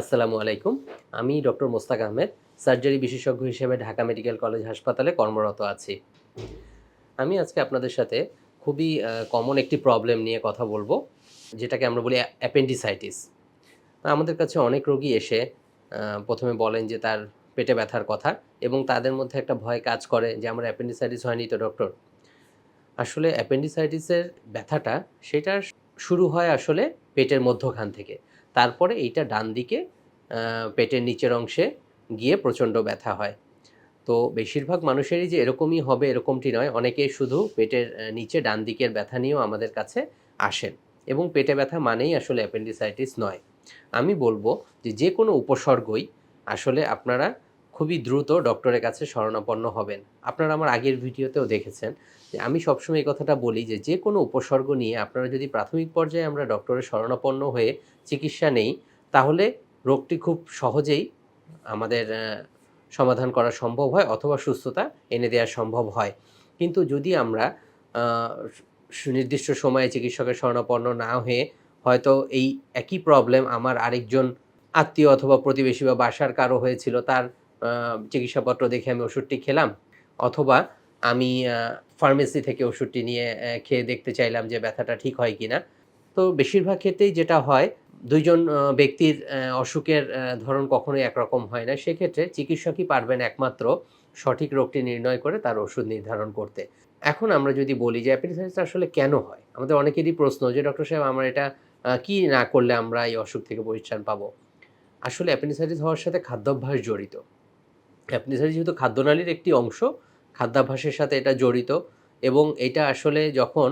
আসসালামু আলাইকুম। আমি ডক্টর মোস্তাক আহমেদ, সার্জারি বিশেষজ্ঞ হিসেবে ঢাকা মেডিকেল কলেজ হাসপাতালে কর্মরত আছি। আমি আজকে আপনাদের সাথে খুবই কমন একটি প্রবলেম নিয়ে কথা বলব, যেটাকে আমরা বলি অ্যাপেন্ডিসাইটিস আমাদের কাছে অনেক রোগী এসে প্রথমে বলেন যে তার পেটে ব্যথার কথা এবং তাদের মধ্যে একটা ভয় কাজ করে যে আমার অ্যাপেন্ডিসাইটিস হয়নি তো ডক্টর আসলে অ্যাপেন্ডিসাইটিসের ব্যথাটা সেটা শুরু হয় আসলে পেটের মধ্যখান থেকে। তারপরে এইটা ডান দিকে পেটের নিচের অংশে গিয়ে প্রচণ্ড ব্যথা হয়। তো বেশিরভাগ মানুষেরই যে এরকমই হবে এরকমটি নয়, অনেকে শুধু পেটের নিচে ডান দিকের ব্যথা নিয়েও আমাদের কাছে আসেন এবং পেটে ব্যথা মানেই আসলে অ্যাপেন্ডিসাইটিস নয়। আমি বলব যে যে কোনো উপসর্গই আসলে আপনারা খুবই দ্রুত ডক্টরের কাছে শরণাপন্ন হবেন। আপনারা আমার আগের ভিডিওতেও দেখেছেন যে আমি সবসময় এই কথাটা বলি যে যে কোনো উপসর্গ নিয়ে আপনারা যদি প্রাথমিক পর্যায়ে আমরা ডক্টরের শরণাপন্ন হয়ে চিকিৎসা নেই, তাহলে রোগটি খুব সহজেই আমাদের সমাধান করা সম্ভব হয় অথবা সুস্থতা এনে দেওয়া সম্ভব হয়। কিন্তু যদি আমরা সুনির্দিষ্ট সময়ে চিকিৎসকের শরণাপন্ন না হয়ে হয়তো এই একই প্রবলেম আমার আরেকজন আত্মীয় অথবা প্রতিবেশী বা বাসার কারও হয়েছিল, তার চিকিৎসাপত্র দেখে আমি ওষুধটি খেলাম, অথবা আমি ফার্মেসি থেকে ওষুধটি নিয়ে খেয়ে দেখতে চাইলাম যে ব্যথাটা ঠিক হয় কিনা। তো বেশিরভাগ ক্ষেত্রেই যেটা হয়, দুইজন ব্যক্তির অসুখের ধরন কখনোই একরকম হয় না। সেক্ষেত্রে চিকিৎসকই পারবেন একমাত্র সঠিক রোগটি নির্ণয় করে তার ওষুধ নির্ধারণ করতে। এখন আমরা যদি বলি যে অ্যাপেন্ডিসাইটিস আসলে কেন হয়, আমাদের অনেকেরই প্রশ্ন যে, ডক্টর সাহেব, আমার এটা কি না করলে আমরা এই অসুখ থেকে পরিত্রাণ পাবো? আসলে অ্যাপেন্ডিসাইটিস হওয়ার সাথে খাদ্যাভ্যাস জড়িত। অ্যাপেন্ডিসাইটিস যেহেতু খাদ্যনালীর একটি অংশ, খাদ্যাভ্যাসের সাথে এটা জড়িত এবং এটা আসলে যখন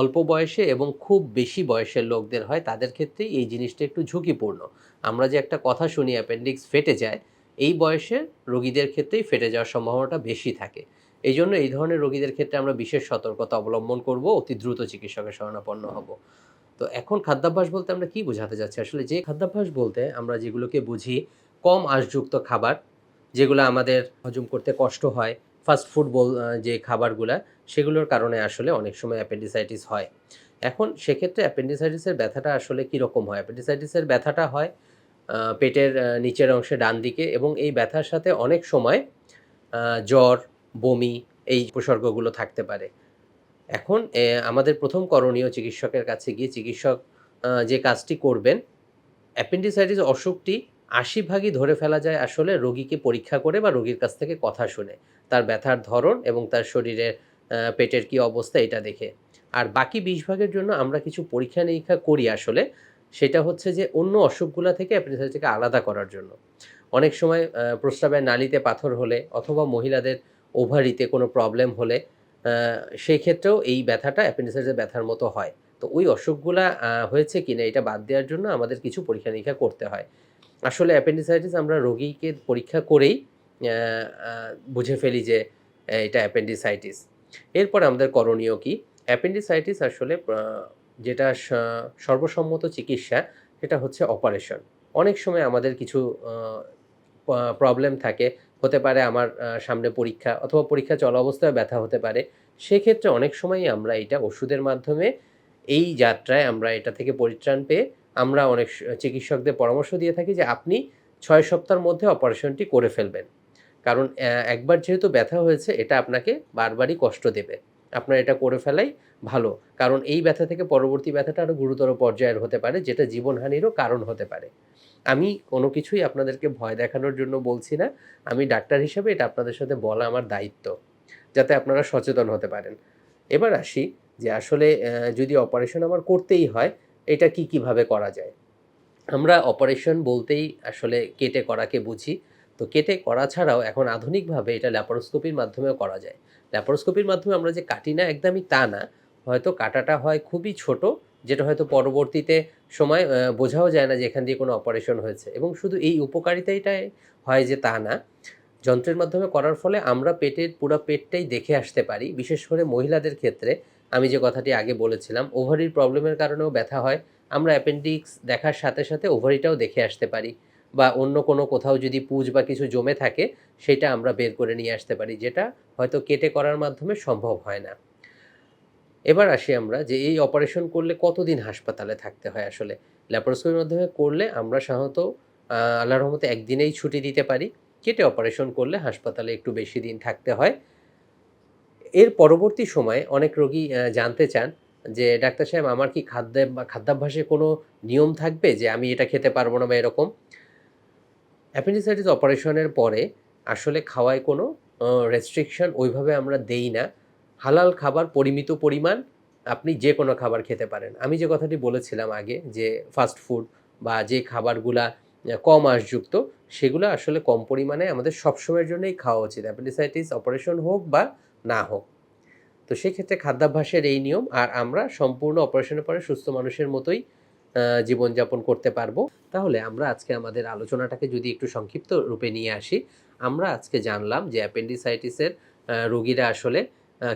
অল্প বয়সে এবং খুব বেশি বয়সের লোকদের হয়, তাদের ক্ষেত্রেই এই জিনিসটা একটু ঝুঁকিপূর্ণ। আমরা যে একটা কথা শুনি অ্যাপেন্ডিক্স ফেটে যায়, এই বয়সের রোগীদের ক্ষেত্রেই ফেটে যাওয়ার সম্ভাবনাটা বেশি থাকে। এই জন্য এই ধরনের রোগীদের ক্ষেত্রে আমরা বিশেষ সতর্কতা অবলম্বন করব, অতি দ্রুত চিকিৎসকের শরণাপন্ন হব। তো এখন খাদ্যাভ্যাস বলতে আমরা কি বোঝাতে যাচ্ছি আসলে যে খাদ্যাভ্যাস বলতে আমরা যেগুলোকে বুঝি, কম আঁশযুক্ত খাবার যেগুলো আমাদের হজম করতে কষ্ট হয় ফাস্ট ফুড বল যে খাবারগুলা, সেগুলোর কারণে আসলে অনেক সময় অ্যাপেন্ডিসাইটিস হয়। এখন সেক্ষেত্রে অ্যাপেন্ডিসাইটিসের ব্যথাটা আসলে কীরকম হয়? অ্যাপেন্ডিসাইটিসের ব্যথাটা হয় পেটের নিচের অংশে ডান দিকে এবং এই ব্যথার সাথে অনেক সময় জ্বর, বমি এই উপসর্গগুলো থাকতে পারে। এখন আমাদের প্রথম করণীয় চিকিৎসকের কাছে গিয়ে চিকিৎসক যে কাজটি করবেন অ্যাপেন্ডিসাইটিস অসুখটি আশি ভাগই ধরে ফেলা যায় আসলে রোগীকে পরীক্ষা করে বা রোগীর কাছ থেকে কথা শুনে। তার ব্যথার ধরন এবং তার শরীরের পেটের কি অবস্থা এটা দেখে। আর বাকি বিশ ভাগের জন্য আমরা কিছু পরীক্ষা নিরীক্ষা করি আসলে। সেটা হচ্ছে যে অন্য অসুখগুলো থেকে অ্যাপেন্ডিসাইটিসকে আলাদা করার জন্য। অনেক সময় আহ, প্রস্রাবের নালীতে পাথর হলে অথবা মহিলাদের ওভারিতে কোনো প্রবলেম হলে সেই ক্ষেত্রেও এই ব্যথাটা অ্যাপেন্ডিসাইটিসের ব্যথার মতো হয়। তো ওই অসুখগুলা হয়েছে কিনা এটা বাদ দেওয়ার জন্য আমাদের কিছু পরীক্ষা নিরীক্ষা করতে হয়। আসলে অ্যাপেন্ডিসাইটিস আমরা রোগীকে পরীক্ষা করেই বুঝে ফেলি যে এটা অ্যাপেন্ডিসাইটিস এরপর আমাদের করণীয় কি? অ্যাপেন্ডিসাইটিস আসলে যেটা সর্বসম্মত চিকিৎসা, সেটা হচ্ছে অপারেশন অনেক সময় আমাদের কিছু প্রবলেম থাকে, হতে পারে আমার সামনে পরীক্ষা, অথবা পরীক্ষা চলা অবস্থায় ব্যথা হতে পারে। সেক্ষেত্রে অনেক সময়ই আমরা এটা ওষুধের মাধ্যমে এই যাত্রায় আমরা এটা থেকে পরিত্রাণ পেয়ে আমরা অনেক চিকিৎসকদের পরামর্শ দিয়ে থাকি যে আপনি ছয় সপ্তাহের মধ্যে অপারেশনটি করে ফেলবেন। কারণ একবার যেহেতু ব্যথা হয়েছে, এটা আপনাকে বারবারই কষ্ট দেবে। আপনার এটা করে ফেলাই ভালো। কারণ এই ব্যথা থেকে পরবর্তী ব্যথাটা আরও গুরুতর পর্যায়ের হতে পারে, যেটা জীবনহানিরও কারণ হতে পারে। আমি কোনো কিছুই আপনাদেরকে ভয় দেখানোর জন্য বলছি না। আমি ডাক্তার হিসেবে এটা আপনাদের সাথে বলা আমার দায়িত্ব, যাতে আপনারা সচেতন হতে পারেন। এবার আসি যে আসলে যদি অপারেশন আমার করতেই হয়, এটা কি কীভাবে করা যায়? আমরা অপারেশন বলতেই আসলে কেটে করাকে বুঝি। তো কেটে করা ছাড়াও এখন আধুনিকভাবে এটা ল্যাপারোস্কোপির মাধ্যমেও করা যায়। ল্যাপারোস্কোপির মাধ্যমে আমরা যে কাটি না, একদমই তা না। হয়তো কাটাটা হয় খুবই ছোট, যেটা হয়তো পরবর্তীতে সময় বোঝাও যায় না যে এখান দিয়ে কোনো অপারেশন হয়েছে। এবং শুধু এই উপকারিতাটাই হয় যে তা না। যন্ত্রের মাধ্যমে করার ফলে আমরা পেটের পুরো পেটটাই দেখে আসতে পারি। বিশেষ করে মহিলাদের ক্ষেত্রে আমি যে কথাটি আগে বলেছিলাম ওভারির প্রবলেমের কারণেও ব্যথা হয়। আমরা অ্যাপেন্ডিক্স দেখার সাথে সাথে ওভারিটাও দেখে আসতে পারি বা অন্য কোনো কোথাও যদি পুজ বা কিছু জমে থাকে, সেটা আমরা বের করে নিয়ে আসতে পারি, যেটা হয়তো কেটে করার মাধ্যমে সম্ভব হয় না। এবার আসি আমরা যে এই অপারেশন করলে কতদিন হাসপাতালে থাকতে হয় আসলে? ল্যাপারোস্কোপির মাধ্যমে করলে আমরা সাধারণত আল্লাহর রহমতে একদিনেই ছুটি দিতে পারি। কেটে অপারেশন করলে হাসপাতালে একটু বেশি দিন থাকতে হয়। এর পরবর্তী সময়ে অনেক রোগী জানতে চান যে, ডাক্তার সাহেব, আমার কি খাদ্য, খাদ্যাভ্যাসে কোনো নিয়ম থাকবে যে, আমি এটা খেতে পারব না বা এরকম? অ্যাপেন্ডিসাইটিস অপারেশনের পরে আসলে খাওয়ায় কোনো রেস্ট্রিকশন ওইভাবে আমরা দেই না। হালাল খাবার পরিমিত পরিমাণ আপনি যে কোনো খাবার খেতে পারেন। আমি যে কথাটি বলেছিলাম আগে যে ফাস্ট ফুড বা যে খাবারগুলা কম আঁশযুক্ত সেগুলো আসলে কম পরিমাণে আমাদের সবসময়ের জন্যই খাওয়া উচিত। অ্যাপেন্ডিসাইটিস অপারেশন হোক বা না হোক। তো সেক্ষেত্রে খাদ্যাভ্যাসের এই নিয়ম আর আমরা সম্পূর্ণ অপারেশনের পরে সুস্থ মানুষের মতোই জীবনযাপন করতে পারব। তাহলে আমরা আজকে আমাদের আলোচনাটাকে যদি একটু সংক্ষিপ্ত রূপে নিয়ে আসি, আমরা আজকে জানলাম যে অ্যাপেন্ডিসাইটিসের রোগীরা আসলে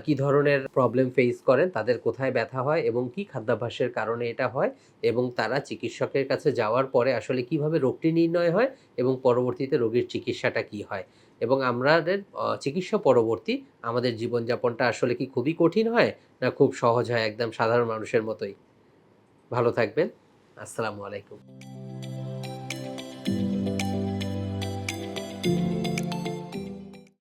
কি ধরনের প্রবলেম ফেস করেন, তাদের কোথায় ব্যথা হয় এবং কি খাদ্যাভ্যাসের কারণে এটা হয় এবং তারা চিকিৎসকের কাছে যাওয়ার পরে আসলে কীভাবে রোগটি নির্ণয় হয় এবং পরবর্তীতে রোগীর চিকিৎসাটা কি হয়। এবং আমাদের চিকিৎসা পরবর্তী আমাদের জীবনযাপনটা আসলে কি খুবই কঠিন হয় না খুব সহজ হয় একদম সাধারণ মানুষের মতোই। ভালো থাকবেন। আসসালামু আলাইকুম।